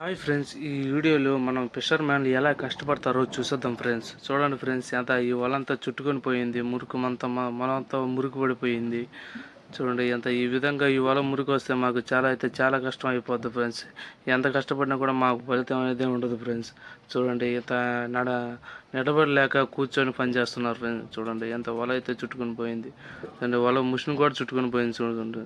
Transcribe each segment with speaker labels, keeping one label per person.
Speaker 1: Hi friends ఈ వీడియోలో మనం ఫిషర్ మ్యాన్లు ఎలా కష్టపడతారో చూసేద్దాం ఫ్రెండ్స్. చూడండి ఫ్రెండ్స్ ఎంత ఈ వలంతా చుట్టుకొని పోయింది మురుకు మంతా మనంతా మురుకు పడిపోయింది. చూడండి ఎంత ఈ విధంగా ఈ వల మురికి వస్తే మాకు చాలా అయితే చాలా కష్టం అయిపోద్ది ఫ్రెండ్స్. ఎంత కష్టపడినా కూడా మాకు ఫలితం అనేది ఉండదు ఫ్రెండ్స్. చూడండి ఇంత నడ నిలబడలేక కూర్చొని పని చేస్తున్నారు ఫ్రెండ్స్. చూడండి ఎంత వల అయితే చుట్టుకొని పోయింది. చూడండి వల ముషిని కూడా చుట్టుకొని పోయింది చూడండి.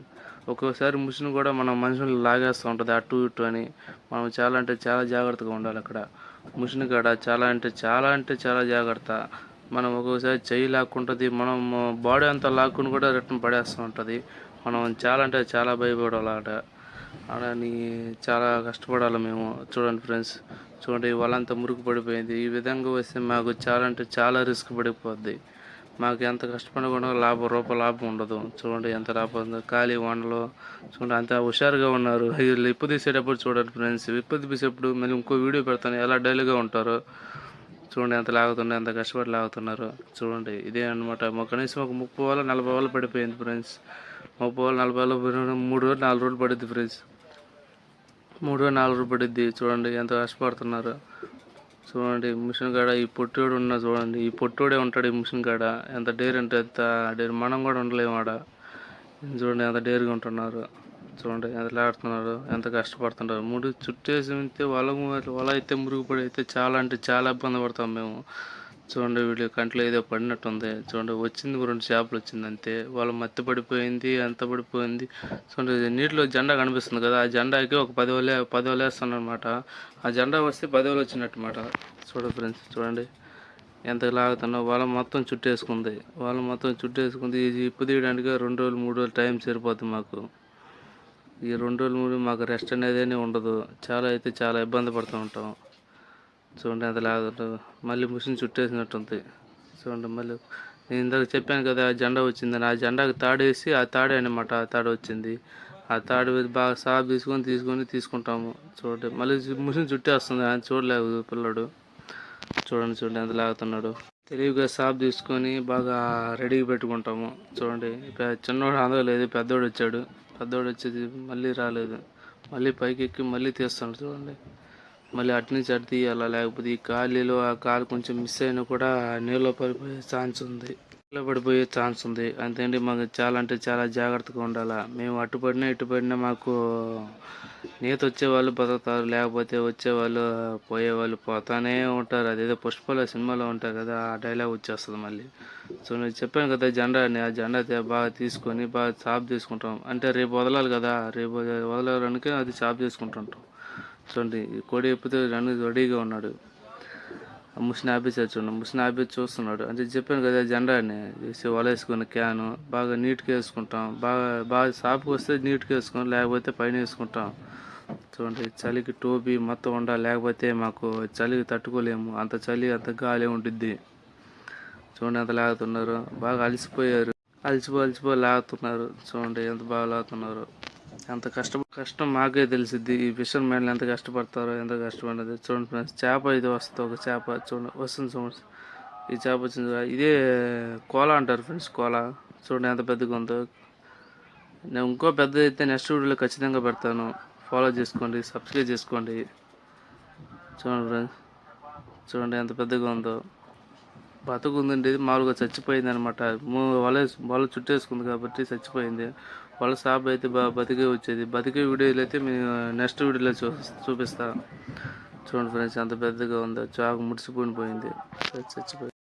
Speaker 1: ఒక్కోసారి ముషిని కూడా మనం మనుషులు లాగేస్తూ ఉంటుంది అటు ఇటు అని. మనం చాలా అంటే చాలా జాగ్రత్తగా ఉండాలి అక్కడ. ముషిని కాడ చాలా అంటే చాలా అంటే చాలా జాగ్రత్త. మనం ఒక్కోసారి చెయ్యి లాక్కుంటుంది మనం బాడీ అంతా లాక్కుని కూడా రిటర్న్ పడేస్తూ ఉంటుంది. మనం చాలా అంటే చాలా భయపడాలి ఆట ఆడని చాలా కష్టపడాలి మేము. చూడండి ఫ్రెండ్స్ చూడండి వాళ్ళంతా మురుగు పడిపోయింది. ఈ విధంగా వస్తే మాకు చాలా అంటే చాలా రిస్క్ పడిపోద్ది. మాకు ఎంత కష్టపడకుండా లాభం రూపాయి లాభం ఉండదు. చూడండి ఎంత లాభం ఉందో. ఖాళీ వండలు చూడండి అంత హుషారుగా ఉన్నారు. వీళ్ళు ఇప్పు తీసేటప్పుడు చూడండి ఫ్రెండ్స్ ఇప్పు తీసేటప్పుడు మళ్ళీ ఇంకో వీడియో పెడతాను. ఎలా డైలీగా ఉంటారో. చూడండి ఎంత లాగుతున్నారు ఎంత కష్టపడి లాగుతున్నారు చూడండి. ఇదే అనమాట కనీసం ఒక ముప్పై వేల నలభై వేలు పడిపోయింది ఫ్రెండ్స్. ముప్పై వేల నలభై వేలు మూడు రోజులు నాలుగు రోజులు పడుద్ది ఫ్రెండ్స్. మూడు రోజులు నాలుగు రోజులు పడుద్ది చూడండి ఎంత కష్టపడుతున్నారు. చూడండి మిషన్ కాడ ఈ పొట్టోడు ఉన్న చూడండి ఈ పొట్టోడే ఉంటాడు ఈ మిషన్ కాడ. ఎంత డేర్ అంటే ఎంత డేర్ మనం కూడా ఉండలేము ఆడ. చూడండి ఎంత డేర్గా ఉంటున్నారు. చూడండి ఎంత లాడుతున్నారు ఎంత కష్టపడుతున్నారు ముడి చుట్టేసి ఉంటే వల వల అయితే మురుగుపడి అయితే చాలా అంటే చాలా ఇబ్బంది పడతాం మేము. చూడండి వీళ్ళు కంట్లో ఏదో పడినట్టుంది. చూడండి వచ్చింది రెండు చేపలు వచ్చింది అంతే. వాళ్ళ మత్తి పడిపోయింది అంత పడిపోయింది. చూడండి నీటిలో జెండా కనిపిస్తుంది కదా ఆ జెండాకి ఒక పదివేలు పదివేలు వేస్తాను అనమాట ఆ జెండా వస్తే పదివేలు వచ్చినట్టు చూడండి ఫ్రెండ్స్ చూడండి. ఎంత లాగుతున్నా వాళ్ళ మొత్తం చుట్టేసుకుంది. వాళ్ళ మొత్తం చుట్టేసుకుంది. ఇది ఇప్పు తీయడానికి రెండు రోజులు మూడు రోజులు టైం సరిపోతుంది మాకు. ఈ రెండు రోజులు మూడు మాకు రెస్ట్ అనేది ఉండదు. చాలా అయితే చాలా ఇబ్బంది పడుతూ ఉంటాం. చూడండి ఎంత లాగుతుంటుంది మళ్ళీ మిషన్ చుట్టేసినట్టుంది. చూడండి మళ్ళీ నేను ఇందాక చెప్పాను కదా ఆ జెండా వచ్చిందని ఆ జెండాకి తాడేసి ఆ తాడే అనమాట ఆ తాడు వచ్చింది. ఆ తాడు బాగా సాఫ్ తీసుకొని తీసుకొని తీసుకుంటాము. చూడండి మళ్ళీ మిషన్ చుట్టేస్తుంది. ఆయన చూడలేదు పిల్లడు. చూడండి చూడండి ఎంత లాగుతున్నాడు. తెలివిగా సాప్ తీసుకొని బాగా రెడీగా పెట్టుకుంటాము. చూడండి చిన్నోడు అందలేదు పెద్దోడు వచ్చాడు. పెద్దోడు వచ్చేది మళ్ళీ రాలేదు. మళ్ళీ పైకి ఎక్కి మళ్ళీ తీస్తాడు చూడండి. మళ్ళీ అటు నుంచి అటు తీయాలా లేకపోతే ఈ ఖాళీలో ఆ కాలు కొంచెం మిస్ అయినా కూడా నీళ్ళు పడిపోయే ఛాన్స్ ఉంది. పడిపోయే ఛాన్స్ ఉంది. అంతేంటి మాకు చాలా అంటే చాలా జాగ్రత్తగా ఉండాలా. మేము అట్టుపడినా ఇటుపడినా ఇటు పడినా మాకు నీత వచ్చేవాళ్ళు బతుకుతారు. లేకపోతే వచ్చేవాళ్ళు పోయేవాళ్ళు పోతానే ఉంటారు. అదేదో పుష్పలో సినిమాలో ఉంటారు కదా ఆ డైలాగ్ వచ్చేస్తుంది మళ్ళీ. సో నేను చెప్పాను కదా జెండాని ఆ జెండా బాగా తీసుకొని బాగా సాఫ్ తీసుకుంటాం అంటే రేపు వదలాలి కదా రేపు వదలడానికి అది సాఫ్ తీసుకుంటుంటాం చూడండి కోడి ఎప్పితే రన్ రెడీగా ఉన్నాడు. ముసిన ఆపేసారు చూడండి ముసిన ఆపేసి చూస్తున్నాడు. అంటే చెప్పాను కదా జెండాని వేసి వలేసుకుని క్యాను బాగా నీట్గా వేసుకుంటాం. బాగా బాగా షాప్కి వస్తే నీట్గా వేసుకుంటాం లేకపోతే పైన వేసుకుంటాం. చూడండి చలికి టోపీ మొత్తం ఉండాలి లేకపోతే మాకు చలికి తట్టుకోలేము. అంత చలి అంత గాలి ఉంటుంది చూడండి ఎంత లాగుతున్నారు. బాగా అలసిపోయారు. అలసిపో అలసిపో లాగుతున్నారు. చూడండి ఎంత బాగా లాగుతున్నారు. ఎంత కష్టం కష్టం మాకే తెలిసిద్ది. ఈ ఫిషర్ మ్యాన్లు ఎంత కష్టపడతారో ఎంత కష్టపడదు. చూడండి ఫ్రెండ్స్ చేప ఇది వస్తుంది. ఒక చేప చూడండి వస్తుంది చూడండి. ఈ చేప వచ్చింది ఇదే కోలా అంటారు ఫ్రెండ్స్ కోలా. చూడండి ఎంత పెద్దగా ఉందో. నేను ఇంకో పెద్ద అయితే నెక్స్ట్ వీడియోలో ఖచ్చితంగా పెడతాను. ఫాలో చేసుకోండి సబ్స్క్రైబ్ చేసుకోండి. చూడండి ఫ్రెండ్స్ చూడండి ఎంత పెద్దగా ఉందో. బతుకుందండి. మామూలుగా చచ్చిపోయింది అనమాట వాళ్ళ వాళ్ళ చుట్టేసుకుంది కాబట్టి చచ్చిపోయింది. వాళ్ళ సాబ్ అయితే బా బతికే వచ్చేది. బతికే వీడియోలు అయితే మేము నెక్స్ట్ వీడియోలో చూ చూపిస్తా చూడండి ఫ్రెండ్స్ ఎంత పెద్దగా ఉందో. చాకు ముడిసిపోయిపోయింది చచ్చిపోయింది